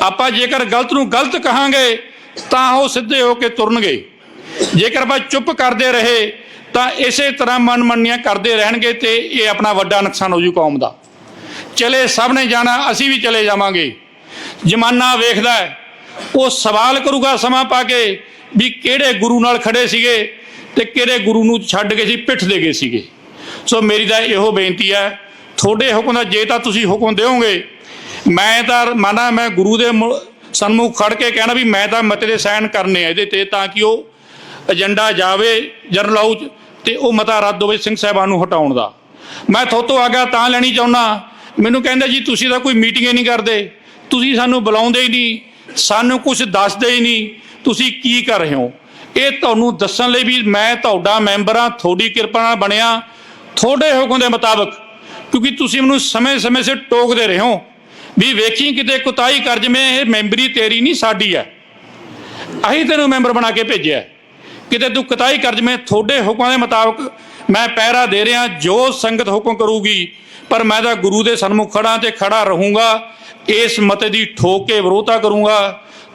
ਆਪਾਂ ਜੇਕਰ ਗਲਤ ਨੂੰ ਗਲਤ ਕਹਾਂਗੇ ਤਾਂ ਉਹ ਸਿੱਧੇ ਹੋ ਕੇ ਤੁਰਨਗੇ। ਜੇਕਰ ਆਪਾਂ ਚੁੱਪ ਕਰਦੇ ਰਹੇ, ਤਾਂ ਇਸੇ ਤਰ੍ਹਾਂ ਮਨਮੰਨੀਆਂ ਕਰਦੇ ਰਹਿਣਗੇ ਤੇ ਇਹ ਆਪਣਾ ਵੱਡਾ ਨੁਕਸਾਨ ਹੋ ਜੂ ਕੌਮ ਦਾ। ਚਲੇ ਸਭ ਨੇ ਜਾਣਾ, ਅਸੀਂ ਵੀ ਚਲੇ ਜਾਵਾਂਗੇ। ਜਮਾਨਾ ਵੇਖਦਾ ਹੈ, ਉਹ ਸਵਾਲ ਕਰੂਗਾ ਸਮਾਂ ਪਾ ਕੇ ਵੀ ਕਿਹੜੇ ਗੁਰੂ ਨਾਲ ਖੜੇ ਸੀਗੇ ਤੇ ਕਿਹੜੇ ਗੁਰੂ ਨੂੰ ਛੱਡ ਕੇ ਸੀ, ਪਿੱਠ ਦੇ ਗਏ ਸੀਗੇ। ਸੋ ਮੇਰੀ ਤਾਂ ਇਹੋ ਬੇਨਤੀ ਹੈ, ਤੁਹਾਡੇ ਹੁਕਮ ਦਾ ਜੇ ਤਾਂ ਤੁਸੀਂ ਹੁਕਮ ਦਿਓਗੇ, ਮੈਂ ਤਾਂ, ਮਾਨਾ ਮੈਂ ਗੁਰੂ ਦੇ ਮੁ- ਸਨਮੁਖ ਖੜ ਕੇ ਕਹਿਣਾ ਵੀ ਮੈਂ ਤਾਂ ਮਤੇ ਦੇ ਸਾਈਨ ਕਰਨੇ ਆ ਇਹਦੇ ਤੇ ਤਾਂ ਕਿ ਉਹ ਏਜੰਡਾ ਜਾਵੇ ਜਰਨਲ ਹਾਊਸ ਤੇ ਉਹ ਮਤਾ ਰੱਦ ਹੋਵੇ ਸਿੰਘ ਸਾਹਿਬਾਨ ਨੂੰ ਹਟਾਉਣ ਦਾ। ਮੈਂ ਥੋਤੋਂ ਆਗਾ ਤਾਂ ਲੈਣੀ ਚਾਹੁੰਦਾ ਮੈਨੂੰ ਕਹਿੰਦੇ ਜੀ ਤੁਸੀਂ ਤਾਂ ਕੋਈ ਮੀਟਿੰਗ ਹੀ ਨਹੀਂ ਕਰਦੇ। ਤੁਸੀਂ ਸਾਨੂੰ ਬੁਲਾਉਂਦੇ ਹੀ ਨਹੀਂ। ਸਾਨੂੰ ਕੁਝ ਦੱਸਦੇ ਹੀ ਨਹੀਂ। ਤੁਸੀਂ ਕੀ ਕਰ ਰਹੇ ਹੋ? ਇਹ ਤੁਹਾਨੂੰ ਦੱਸਣ ਲਈ ਵੀ ਮੈਂ ਤੁਹਾਡਾ ਮੈਂਬਰ ਹਾਂ, ਤੁਹਾਡੀ ਕਿਰਪਾ ਨਾਲ ਬਣਿਆ। ਤੁਹਾਡੇ ਹੁਕਮ ਦੇ ਮੁਤਾਬਕ, ਕਿਉਂਕਿ ਤੁਸੀਂ ਮੈਨੂੰ ਸਮੇਂ-ਸਮੇਂ ਸਿਰ ਟੋਕਦੇ ਰਹੇ ਹੋ। ਵੀ ਵੇਖੀ ਕਿਤੇ ਕੁਤਾਈ ਕਰ ਜਵੇਂ ਇਹ ਮੈਂਬਰੀ ਤੇਰੀ ਨਹੀਂ, ਸਾਡੀ ਹੈ ਅਸੀਂ ਤੈਨੂੰ ਮੈਂਬਰ ਬਣਾ ਕੇ ਭੇਜਿਆ ਕਿਤੇ ਤੂੰ ਕੁਤਾਈ ਕਰ ਜਵੇਂ ਤੁਹਾਡੇ ਹੁਕਮਾਂ ਦੇ ਮੁਤਾਬਕ ਮੈਂ ਪਹਿਰਾ ਦੇ ਰਿਹਾ, ਜੋ ਸੰਗਤ ਹੁਕਮ ਕਰੂਗੀ, ਪਰ ਮੈਂ ਤਾਂ ਗੁਰੂ ਦੇ ਸਨਮੁਖ ਖੜਾ ਤੇ ਖੜਾ ਰਹੂੰਗਾ, ਇਸ ਮਤੇ ਦੀ ਠੋਕ ਕੇ ਵਿਰੋਧਤਾ ਕਰੂੰਗਾ।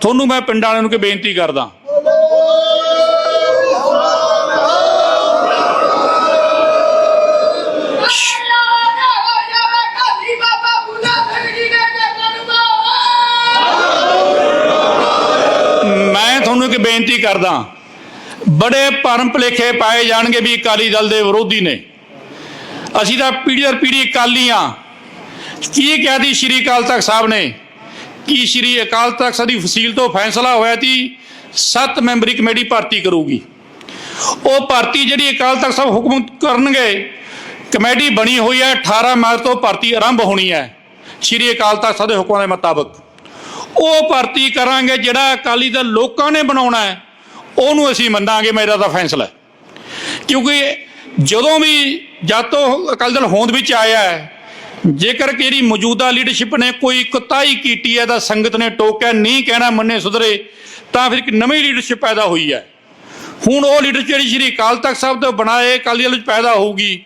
ਤੁਹਾਨੂੰ ਮੈਂ ਪਿੰਡਾਂ ਵਾਲਿਆਂ ਨੂੰ ਕਿ ਬੇਨਤੀ ਕਰਦਾ। ਤੁਹਾਨੂੰ ਇੱਕ ਬੇਨਤੀ ਕਰਦਾ। ਬੜੇ ਭਰਮ ਭੁਲੇਖੇ ਪਾਏ ਜਾਣਗੇ ਵੀ ਅਕਾਲੀ ਦਲ ਦੇ ਵਿਰੋਧੀ ਨੇ। ਅਸੀਂ ਤਾਂ ਪੀੜ੍ਹੀ ਦਰ ਪੀੜ੍ਹੀ ਅਕਾਲੀ ਹਾਂ ਕੀ ਕਿਹਾ ਦੀ ਸ਼੍ਰੀ ਅਕਾਲ ਤਖਤ ਸਾਹਿਬ ਨੇ? ਕੀ ਸ਼੍ਰੀ ਅਕਾਲ ਤਖਤ ਸਾਹਿਬ ਦੀ ਫਸੀਲ ਤੋਂ ਫੈਸਲਾ ਹੋਇਆ ਸੀ? ਸੱਤ ਮੈਂਬਰੀ ਕਮੇਟੀ ਭਰਤੀ ਕਰੂਗੀ। ਉਹ ਭਰਤੀ ਜਿਹੜੀ ਅਕਾਲ ਤਖਤ ਸਾਹਿਬ ਹੁਕਮ ਕਰਨਗੇ, ਕਮੇਟੀ ਬਣੀ ਹੋਈ ਹੈ 18 ਮਾਰਚ ਤੋਂ ਭਰਤੀ ਆਰੰਭ ਹੋਣੀ ਹੈ। ਸ਼੍ਰੀ ਅਕਾਲ ਤਖਤ ਸਾਹਿਬ ਦੇ ਹੁਕਮਾਂ ਦੇ ਮੁਤਾਬਕ। ਉਹ ਭਰਤੀ ਕਰਾਂਗੇ ਜਿਹੜਾ ਅਕਾਲੀ ਦਲ ਲੋਕਾਂ ਨੇ ਬਣਾਉਣਾ ਹੈ, ਉਹਨੂੰ ਅਸੀਂ ਮੰਨਾਂਗੇ, ਮੇਰਾ ਤਾਂ ਫੈਸਲਾ ਕਿਉਂਕਿ ਜਦੋਂ ਵੀ ਜਦ ਤੋਂ ਅਕਾਲੀ ਦਲ ਹੋਂਦ ਵਿੱਚ ਆਇਆ ਹੈ, ਜੇਕਰ ਕਿਹੜੀ ਮੌਜੂਦਾ ਲੀਡਰਸ਼ਿਪ ਨੇ ਕੋਈ ਕੁਤਾਈ ਕੀਤੀ ਹੈ, ਤਾਂ ਸੰਗਤ ਨੇ ਟੋਕਿਆ, ਨਹੀਂ ਕਹਿਣਾ ਮੰਨੇ ਸੁਧਰੇ, ਤਾਂ ਫਿਰ ਇੱਕ ਨਵੀਂ ਲੀਡਰਸ਼ਿਪ ਪੈਦਾ ਹੋਈ ਹੈ। ਹੁਣ ਉਹ ਲੀਡਰ ਜਿਹੜੀ ਸ਼੍ਰੀ ਅਕਾਲ ਤਖਤ ਸਾਹਿਬ ਤੋਂ ਬਣਾਏ ਅਕਾਲੀ ਦਲ ਵਿੱਚ ਪੈਦਾ ਹੋਊਗੀ,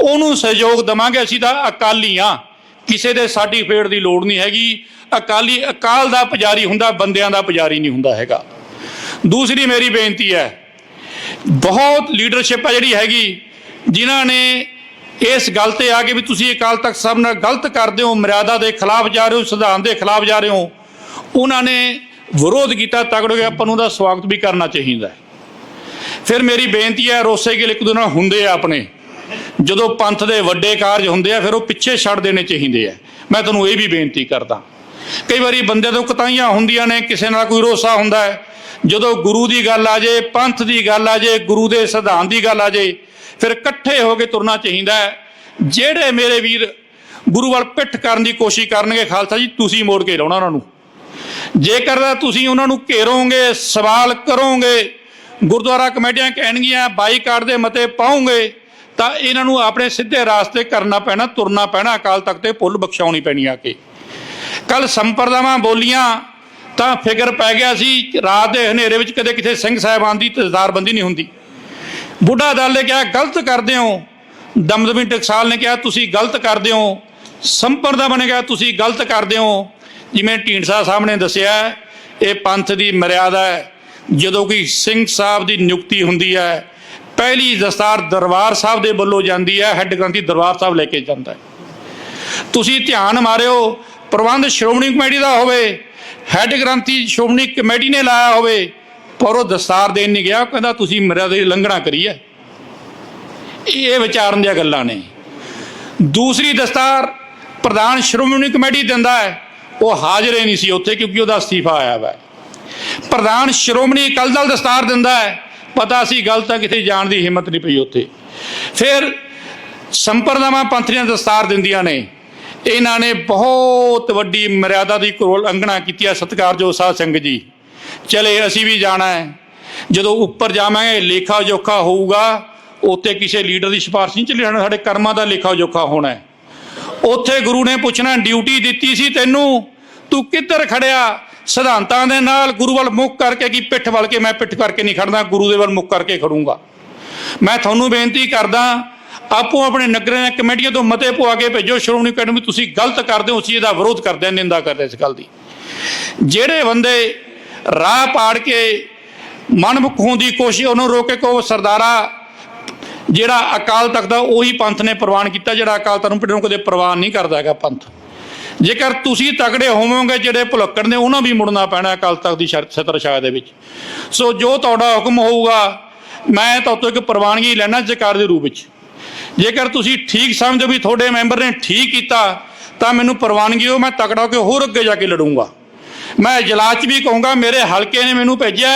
ਉਹਨੂੰ ਸਹਿਯੋਗ ਦਵਾਂਗੇ, ਅਸੀਂ ਤਾਂ ਅਕਾਲੀ ਹਾਂ। ਕਿਸੇ ਦੇ ਸਰਟੀਫਿਕੇਟ ਦੀ ਲੋੜ ਨਹੀਂ ਹੈਗੀ। ਅਕਾਲੀ ਅਕਾਲ ਦਾ ਪੁਜਾਰੀ ਹੁੰਦਾ, ਬੰਦਿਆਂ ਦਾ ਪੁਜਾਰੀ ਨਹੀਂ ਹੁੰਦਾ ਹੈਗਾ। ਦੂਸਰੀ ਮੇਰੀ ਬੇਨਤੀ ਹੈ, ਬਹੁਤ ਲੀਡਰਸ਼ਿਪ ਹੈ ਜਿਹੜੀ ਹੈਗੀ, ਜਿਨ੍ਹਾਂ ਨੇ ਇਸ ਗੱਲ ਤੇ ਆ ਕੇ ਵੀ ਤੁਸੀਂ ਅਕਾਲ ਤਖਤ ਸਾਹਿਬ ਨਾਲ ਗਲਤ ਕਰਦੇ ਹੋ, ਮਰਿਆਦਾ ਦੇ ਖਿਲਾਫ ਜਾ ਰਹੇ ਹੋ, ਸਿਧਾਂਤ ਦੇ ਖਿਲਾਫ ਜਾ ਰਹੇ ਹੋ, ਉਹਨਾਂ ਨੇ ਵਿਰੋਧ ਕੀਤਾ ਤਗੜ ਗਿਆ ਆਪਾਂ ਨੂੰ ਦਾ ਸਵਾਗਤ ਵੀ ਕਰਨਾ ਚਾਹੀਦਾ ਫਿਰ ਮੇਰੀ ਬੇਨਤੀ ਹੈ, ਰੋਸੇ ਗਿਲ ਇੱਕ ਦੂਜੇ ਨਾਲ ਹੁੰਦੇ ਆ ਆਪਣੇ। ਜਦੋਂ ਪੰਥ ਦੇ ਵੱਡੇ ਕਾਰਜ ਹੁੰਦੇ ਆ, ਫਿਰ ਉਹ ਪਿੱਛੇ ਛੱਡ ਦੇਣੇ ਚਾਹੀਦੇ ਆ। ਮੈਂ ਤੁਹਾਨੂੰ ਇਹ ਵੀ ਬੇਨਤੀ ਕਰਦਾ। ਕਈ ਵਾਰੀ ਬੰਦੇ ਤੋਂ ਕਤਾਈਆਂ ਹੁੰਦੀਆਂ ਨੇ, ਕਿਸੇ ਨਾਲ ਕੋਈ ਰੋਸਾ ਹੁੰਦਾ ਹੈ। ਜਦੋਂ ਗੁਰੂ ਦੀ ਗੱਲ ਆ ਜੇ ਪੰਥ ਦੀ ਗੱਲ ਆ ਜੇ ਗੁਰੂ ਦੇ ਸਿਧਾਂਤ ਦੀ ਗੱਲ ਆ ਜੇ ਫਿਰ ਇਕੱਠੇ ਹੋ ਕੇ ਤੁਰਨਾ ਚਾਹੀਦਾ ਹੈ। ਜਿਹੜੇ ਮੇਰੇ ਵੀਰ ਗੁਰੂ ਵੱਲ ਪਿੱਠ ਕਰਨ ਦੀ ਕੋਸ਼ਿਸ਼ ਕਰਨਗੇ, ਖਾਲਸਾ ਜੀ, ਤੁਸੀਂ ਮੋੜ ਕੇ ਲਾਉਣਾ ਉਹਨਾਂ ਨੂੰ। ਜੇਕਰ ਤੁਸੀਂ ਉਹਨਾਂ ਨੂੰ ਘੇਰੋਗੇ, ਸਵਾਲ ਕਰੋਗੇ, ਗੁਰਦੁਆਰਾ ਕਮੇਟੀਆਂ ਕਹਿਣਗੀਆਂ, ਬਾਈਕਾਟ ਦੇ ਮਤੇ ਪਾਉਂਗੇ ਤਾਂ ਇਹਨਾਂ ਨੂੰ ਆਪਣੇ ਸਿੱਧੇ ਰਾਸਤੇ ਕਰਨਾ ਪੈਣਾ, ਤੁਰਨਾ ਪੈਣਾ, ਅਕਾਲ ਤਖਤ ਤੇ ਪੁੱਲ ਬਖਸ਼ਾਉਣੀ ਪੈਣੀ ਆ ਕੇ। ਕੱਲ ਸੰਪਰਦਾਵਾਂ ਬੋਲੀਆਂ ਤਾਂ ਫਿਕਰ ਪੈ ਗਿਆ ਸੀ, ਰਾਤ ਦੇ ਹਨੇਰੇ ਵਿੱਚ ਕਦੇ ਕਿਸੇ ਸਿੰਘ ਸਾਹਿਬਾਨ ਦੀ ਤਜ਼ਦਾਰਬੰਦੀ ਨਹੀਂ ਹੁੰਦੀ। ਬੁੱਢਾ ਦਲ ਨੇ ਕਿਹਾ, ਗਲਤ ਕਰਦੇ ਹੋ। ਦਮਦਮੀ ਟਕਸਾਲ ਨੇ ਕਿਹਾ, ਤੁਸੀਂ ਗਲਤ ਕਰਦੇ ਹੋ। ਸੰਪਰਦਾ ਬਣੇ ਕਿਹਾ, ਤੁਸੀਂ ਗਲਤ ਕਰਦੇ ਹੋ। ਜਿਵੇਂ ਢੀਂਡਸਾ ਸਾਹਿਬ ਨੇ ਦੱਸਿਆ, ਇਹ ਪੰਥ ਦੀ ਮਰਿਆਦਾ ਹੈ। ਜਦੋਂ ਕਿ ਸਿੰਘ ਸਾਹਿਬ ਦੀ ਨਿਯੁਕਤੀ ਹੁੰਦੀ ਹੈ ਪਹਿਲੀ ਦਸਤਾਰ ਦਰਬਾਰ ਸਾਹਿਬ ਦੇ ਵੱਲੋਂ ਜਾਂਦੀ ਹੈ, ਹੈੱਡ ਗ੍ਰੰਥੀ ਦਰਬਾਰ ਸਾਹਿਬ ਲੈ ਕੇ ਜਾਂਦਾ ਹੈ। ਤੁਸੀਂ ਧਿਆਨ ਮਾਰਿਓ, ਪ੍ਰਬੰਧ ਸ਼੍ਰੋਮਣੀ ਕਮੇਟੀ ਦਾ ਹੋਵੇ, ਹੈੱਡ ਗ੍ਰੰਥੀ ਸ਼੍ਰੋਮਣੀ ਕਮੇਟੀ ਨੇ ਲਾਇਆ ਹੋਵੇ, ਪਰ ਉਹ ਦਸਤਾਰ ਦੇਣ ਨਹੀਂ ਗਿਆ, ਉਹ ਕਹਿੰਦਾ ਤੁਸੀਂ ਮਰਿਆਦਾ ਦੀ ਲੰਘਣਾ ਕਰੀਏ ਇਹ ਵਿਚਾਰਨ ਦੀਆਂ ਗੱਲਾਂ ਨੇ। ਦੂਸਰੀ ਦਸਤਾਰ ਪ੍ਰਧਾਨ ਸ਼੍ਰੋਮਣੀ ਕਮੇਟੀ ਦਿੰਦਾ ਹੈ, ਉਹ ਹਾਜ਼ਰ ਹੀ ਨਹੀਂ ਸੀ ਉੱਥੇ ਕਿਉਂਕਿ ਉਹਦਾ ਅਸਤੀਫਾ ਆਇਆ ਵਾ ਪ੍ਰਧਾਨ ਸ਼੍ਰੋਮਣੀ ਅਕਾਲੀ ਦਲ ਦਸਤਾਰ ਦਿੰਦਾ ਹੈ ਪਤਾ ਸੀ ਗਲਤ ਤਾਂ ਕਿਤੇ ਜਾਣ ਦੀ ਹਿੰਮਤ ਨਹੀਂ ਪਈ ਉੱਥੇ। ਫਿਰ ਸੰਪਰਦਾਵਾਂ ਪੰਥੀਆਂ ਦਸਤਾਰ ਦਿੰਦੀਆਂ ਨੇ। ਇਹਨਾਂ ਨੇ ਬਹੁਤ ਵੱਡੀ ਮਰਿਆਦਾ ਦੀ ਉਲੰਘਣਾ ਕੀਤੀ ਹੈ ਸਤਿਕਾਰਯੋਗ ਸਾਧ ਸੰਗਤ ਜੀ। ਚਲੇ, ਅਸੀਂ ਵੀ ਜਾਣਾ ਹੈ। ਜਦੋਂ ਉੱਪਰ ਜਾਵਾਂਗੇ, ਲੇਖਾ ਜੋਖਾ ਹੋਊਗਾ, ਉੱਥੇ ਕਿਸੇ ਲੀਡਰ ਦੀ ਸਿਫਾਰਿਸ਼ ਨਹੀਂ ਚੱਲੀ ਸਾਡੇ ਕਰਮਾਂ ਦਾ ਲੇਖਾ ਜੋਖਾ ਹੋਣਾ ਹੈ। ਉੱਥੇ ਗੁਰੂ ਨੇ ਪੁੱਛਣਾ, ਡਿਊਟੀ ਦਿੱਤੀ ਸੀ ਤੈਨੂੰ, ਤੂੰ ਕਿੱਧਰ ਖੜਿਆ? ਸਿਧਾਂਤਾਂ ਦੇ ਨਾਲ ਗੁਰੂ ਵੱਲ ਮੁੱਖ ਕਰਕੇ ਕੀ ਪਿੱਠ ਵੱਲ ਕੇ ਮੈਂ ਪਿੱਠ ਕਰਕੇ ਨਹੀਂ ਖੜਦਾ ਗੁਰੂ ਦੇ ਵੱਲ ਮੁੱਖ ਕਰਕੇ ਖੜੂੰਗਾ। ਮੈਂ ਤੁਹਾਨੂੰ ਬੇਨਤੀ ਕਰਦਾ, ਆਪੋ ਆਪਣੇ ਨਗਰਾਂ ਦੀਆਂ ਕਮੇਟੀਆਂ ਤੋਂ ਮਤੇ ਪਵਾ ਕੇ ਭੇਜੋ, ਸ਼੍ਰੋਮਣੀ ਅਕੈਡਮੀ ਤੁਸੀਂ ਗਲਤ ਕਰਦੇ ਹੋ, ਅਸੀਂ ਇਹਦਾ ਵਿਰੋਧ ਕਰਦੇ ਹਾਂ, ਨਿੰਦਾ ਕਰਦੇ ਇਸ ਗੱਲ ਦੀ। ਜਿਹੜੇ ਬੰਦੇ ਰਾਹ ਪਾੜ ਕੇ ਮਨਮੁਖ ਹੋਣ ਦੀ ਕੋਸ਼ਿਸ਼, ਉਹਨੂੰ ਰੋਕੇ ਕੋ ਸਰਦਾਰਾ, ਜਿਹੜਾ ਅਕਾਲ ਤਖਤ ਦਾ ਉਹੀ ਪੰਥ ਨੇ ਪ੍ਰਵਾਨ ਕੀਤਾ, ਜਿਹੜਾ ਅਕਾਲ ਤਖਤ ਨੂੰ ਕਦੇ ਪ੍ਰਵਾਨ ਨਹੀਂ ਕਰਦਾ ਹੈਗਾ ਪੰਥ। ਜੇਕਰ ਤੁਸੀਂ ਤਕੜੇ ਹੋਵੋਗੇ, ਜਿਹੜੇ ਭੁਲੱਕੜ ਨੇ, ਉਹਨਾਂ ਵੀ ਮੁੜਨਾ ਪੈਣਾ ਅਕਾਲ ਤਖਤ ਦੀ ਛਤਰਛਾਇਆ ਦੇ ਵਿੱਚ। ਸੋ ਜੋ ਤੁਹਾਡਾ ਹੁਕਮ ਹੋਊਗਾ, ਮੈਂ ਤੁਹਾਤੋਂ ਇੱਕ ਪ੍ਰਵਾਨਗੀ ਲੈਣਾ ਜਕਾਰ ਦੇ ਰੂਪ ਵਿੱਚ। ਜੇਕਰ ਤੁਸੀਂ ਠੀਕ ਸਮਝੋ ਵੀ ਤੁਹਾਡੇ ਮੈਂਬਰ ਨੇ ਠੀਕ ਕੀਤਾ, ਤਾਂ ਮੈਨੂੰ ਪ੍ਰਵਾਨਗੀ ਹੋ ਮੈਂ ਤਕੜਾ ਹੋ ਕੇ ਹੋਰ ਅੱਗੇ ਜਾ ਕੇ ਲੜੂੰਗਾ। ਮੈਂ ਇਜਲਾਸ 'ਚ ਵੀ ਕਹੂੰਗਾ, ਮੇਰੇ ਹਲਕੇ ਨੇ ਮੈਨੂੰ ਭੇਜਿਆ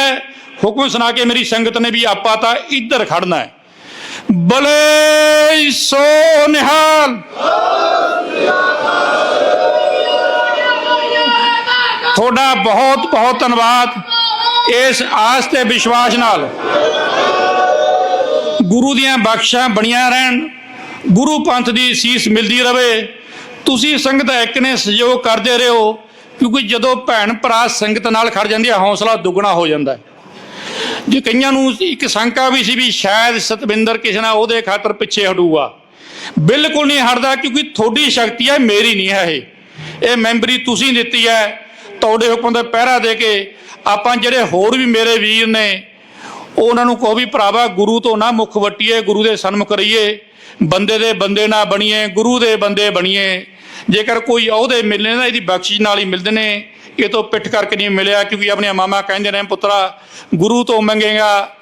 ਹੁਕਮ ਸੁਣਾ ਕੇ ਮੇਰੀ ਸੰਗਤ ਨੇ ਵੀ ਆਪਾਂ ਤਾਂ ਇੱਧਰ ਖੜਨਾ ਹੈ। ਬਲੇ ਸੋ ਨਿਹਾਲ। ਤੁਹਾਡਾ ਬਹੁਤ ਬਹੁਤ ਧੰਨਵਾਦ ਇਸ ਆਸ ਤੇ ਵਿਸ਼ਵਾਸ ਨਾਲ। ਗੁਰੂ ਦੀਆਂ ਬਖਸ਼ਾਂ ਬਣੀਆਂ ਰਹਿਣ। ਗੁਰੂ ਪੰਥ ਦੀ ਸੀਸ ਮਿਲਦੀ ਰਵੇ। ਤੁਸੀਂ ਸੰਗਤ ਇੱਕ ਨੇ ਸਹਿਯੋਗ ਕਰਦੇ ਰਹੋ, ਕਿਉਂਕਿ ਜਦੋਂ ਭੈਣ ਭਰਾ ਸੰਗਤ ਨਾਲ ਖੜ ਜਾਂਦੀ ਹੈ, ਹੌਸਲਾ ਦੁੱਗਣਾ ਹੋ ਜਾਂਦਾ ਹੈ। ਜੇ ਕਈਆਂ ਨੂੰ ਇੱਕ ਸ਼ੰਕਾ ਵੀ ਸੀ ਵੀ ਸ਼ਾਇਦ ਸਤਵਿੰਦਰ ਕਿਸੇ ਨਾਲ ਉਹਦੇ ਖਾਤਰ ਪਿੱਛੇ ਹਟੂਗਾ। ਬਿਲਕੁਲ ਨਹੀਂ ਹਟਦਾ, ਕਿਉਂਕਿ ਤੁਹਾਡੀ ਸ਼ਕਤੀ ਹੈ, ਮੇਰੀ ਨਹੀਂ ਹੈ ਇਹ। ਇਹ ਮੈਂਬਰੀ ਤੁਸੀਂ ਦਿੱਤੀ ਹੈ। ਤੁਹਾਡੇ ਹੁਕਮ ਦਾ ਪਹਿਰਾ ਦੇ ਕੇ ਆਪਾਂ ਜਿਹੜੇ ਹੋਰ ਵੀ ਮੇਰੇ ਵੀਰ ਨੇ, ਉਹਨਾਂ ਨੂੰ ਕਹੋ ਵੀ ਭਰਾਵਾ ਗੁਰੂ ਤੋਂ ਨਾ ਮੁਖ ਵਟੀਏ, ਗੁਰੂ ਦੇ ਸਨਮੁਖ ਰਹੀਏ ਬੰਦੇ ਦੇ ਬੰਦੇ ਨਾ ਬਣੀਏ, ਗੁਰੂ ਦੇ ਬੰਦੇ ਬਣੀਏ। ਜੇਕਰ ਕੋਈ ਅਹੁਦੇ ਮਿਲਨੇ ਨਾ ਇਹਦੀ ਬਖਸ਼ਿਸ਼ ਨਾਲ ਹੀ ਮਿਲਦੇ ਨੇ, ਇਹ ਤੋਂ ਪਿੱਠ ਕਰਕੇ ਨਹੀਂ ਮਿਲਿਆ, ਕਿਉਂਕਿ ਆਪਣੇ ਮਾਮਾ ਕਹਿੰਦੇ ਨੇ, ਪੁੱਤਰਾ, ਗੁਰੂ ਤੋਂ ਮੰਗੇਗਾ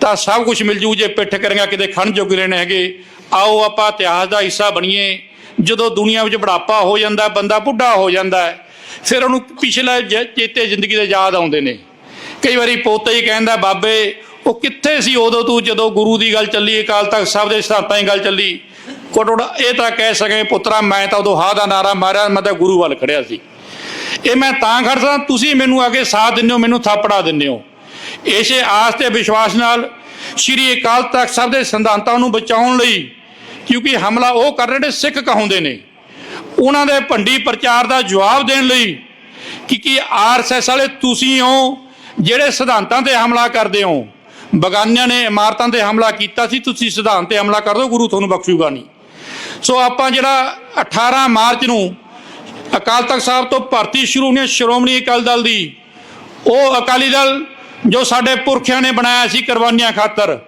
ਤਾਂ ਸਭ ਕੁਝ ਮਿਲ ਜੂ, ਜੇ ਪਿੱਠ ਕਰੇਗਾ ਕਿਤੇ ਖਣ ਜੋਗੇ ਰਹਿਣੇ ਹੈਗੇ। ਆਓ ਆਪਾਂ ਇਤਿਹਾਸ ਦਾ ਹਿੱਸਾ ਬਣੀਏ। ਜਦੋਂ ਦੁਨੀਆ ਵਿੱਚ ਬੁਢਾਪਾ ਹੋ ਜਾਂਦਾ, ਬੰਦਾ ਬੁੱਢਾ ਹੋ ਜਾਂਦਾ ਹੈ ਫਿਰ ਉਹਨੂੰ ਪਿਛਲਾ ਚੇਤੇ ਜ਼ਿੰਦਗੀ ਦੇ ਯਾਦ ਆਉਂਦੇ ਨੇ। ਕਈ ਵਾਰੀ ਪੋਤਾ ਹੀ ਕਹਿੰਦਾ, ਬਾਬੇ, ਉਹ ਕਿੱਥੇ ਸੀ? ਉਦੋਂ ਤੂੰ ਜਦੋਂ ਗੁਰੂ ਦੀ ਗੱਲ ਚੱਲੀ, ਅਕਾਲ ਤਖਤ ਸਾਹਿਬ ਦੇ ਸਿਧਾਂਤਾਂ ਦੀ ਗੱਲ ਚੱਲੀ। ਕੋਟੋੜਾ ਇਹ ਤਾਂ ਕਹਿ ਸਕੇ, ਪੁੱਤਰਾ, ਮੈਂ ਤਾਂ ਉਦੋਂ ਹਾ ਦਾ ਨਾਰਾ ਮਾਰਿਆ, ਮੈਂ ਤਾਂ ਗੁਰੂ ਵੱਲ ਖੜਿਆ ਸੀ। ਇਹ ਮੈਂ ਤਾਂ ਖੜਦਾ, ਤੁਸੀਂ ਮੈਨੂੰ ਆ ਕੇ ਸਾਥ ਦਿੰਦੇ ਹੋ, ਮੈਨੂੰ ਥਾਪੜਾ ਦਿੰਦੇ ਹੋ। ਇਸੇ ਆਸ ਤੇ ਵਿਸ਼ਵਾਸ ਨਾਲ ਸ਼੍ਰੀ ਅਕਾਲ ਤਖਤ ਸਾਹਿਬ ਦੇ ਸਿਧਾਂਤਾਂ ਨੂੰ ਬਚਾਉਣ ਲਈ, ਕਿਉਂਕਿ ਹਮਲਾ ਉਹ ਕਰ ਰਹੇ ਨੇ, ਸਿੱਖ ਕਹਾਉਂਦੇ ਨੇ। ਉਹਨਾਂ ਦੇ ਭੰਡੀ ਪ੍ਰਚਾਰ ਦਾ ਜਵਾਬ ਦੇਣ ਲਈ ਕਿ ਕੀ ਆਰਐਸਐਸ ਵਾਲੇ ਤੁਸੀਂ ਹੋ ਜਿਹੜੇ ਸਿਧਾਂਤਾਂ ਤੇ ਹਮਲਾ ਕਰਦੇ ਹੋ? ਬਗਾਨਿਆਂ ਨੇ ਇਮਾਰਤਾਂ ਤੇ ਹਮਲਾ ਕੀਤਾ ਸੀ, ਤੁਸੀਂ ਸਿਧਾਂਤ ਤੇ ਹਮਲਾ ਕਰ ਦਿਓ, ਗੁਰੂ ਤੁਹਾਨੂੰ ਬਖਸ਼ੂਗਾ ਨਹੀਂ। ਸੋ ਆਪਾਂ ਜਿਹੜਾ 18 ਮਾਰਚ ਨੂੰ ਅਕਾਲ ਤਖਤ ਸਾਹਿਬ ਤੋਂ ਭਰਤੀ ਸ਼ੁਰੂ ਹੋਣੀ ਸ਼੍ਰੋਮਣੀ ਅਕਾਲੀ ਦਲ ਦੀ, ਉਹ ਅਕਾਲੀ ਦਲ ਜੋ ਸਾਡੇ ਪੁਰਖਿਆਂ ਨੇ ਬਣਾਇਆ ਸੀ ਕੁਰਬਾਨੀਆਂ ਖਾਤਰ,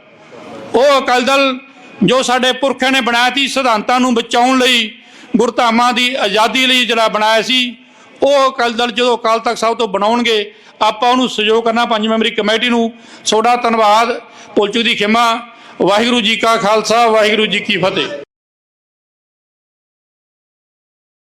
ਉਹ ਅਕਾਲੀ ਦਲ ਜੋ ਸਾਡੇ ਪੁਰਖਿਆਂ ਨੇ ਬਣਾਇਆ ਸੀ ਸਿਧਾਂਤਾਂ ਨੂੰ ਬਚਾਉਣ ਲਈ ਗੁਰਧਾਮਾਂ ਦੀ ਆਜ਼ਾਦੀ ਲਈ ਜਿਹੜਾ ਬਣਾਇਆ ਸੀ, ਉਹ ਅਕਾਲੀ ਦਲ ਜਦੋਂ ਅਕਾਲ ਤਖਤ ਸਾਹਿਬ ਤੋਂ ਬਣਾਉਣਗੇ, ਆਪਾਂ ਉਹਨੂੰ ਸਹਿਯੋਗ ਕਰਨਾ ਪੰਜ ਮੈਂਬਰੀ ਕਮੇਟੀ ਨੂੰ। ਤੁਹਾਡਾ ਧੰਨਵਾਦ। ਪੁਲਚੂ ਦੀ ਖਿਮਾ। ਵਾਹਿਗੁਰੂ ਜੀ ਕਾ ਖਾਲਸਾ, ਵਾਹਿਗੁਰੂ ਜੀ ਕੀ ਫਤਿਹ।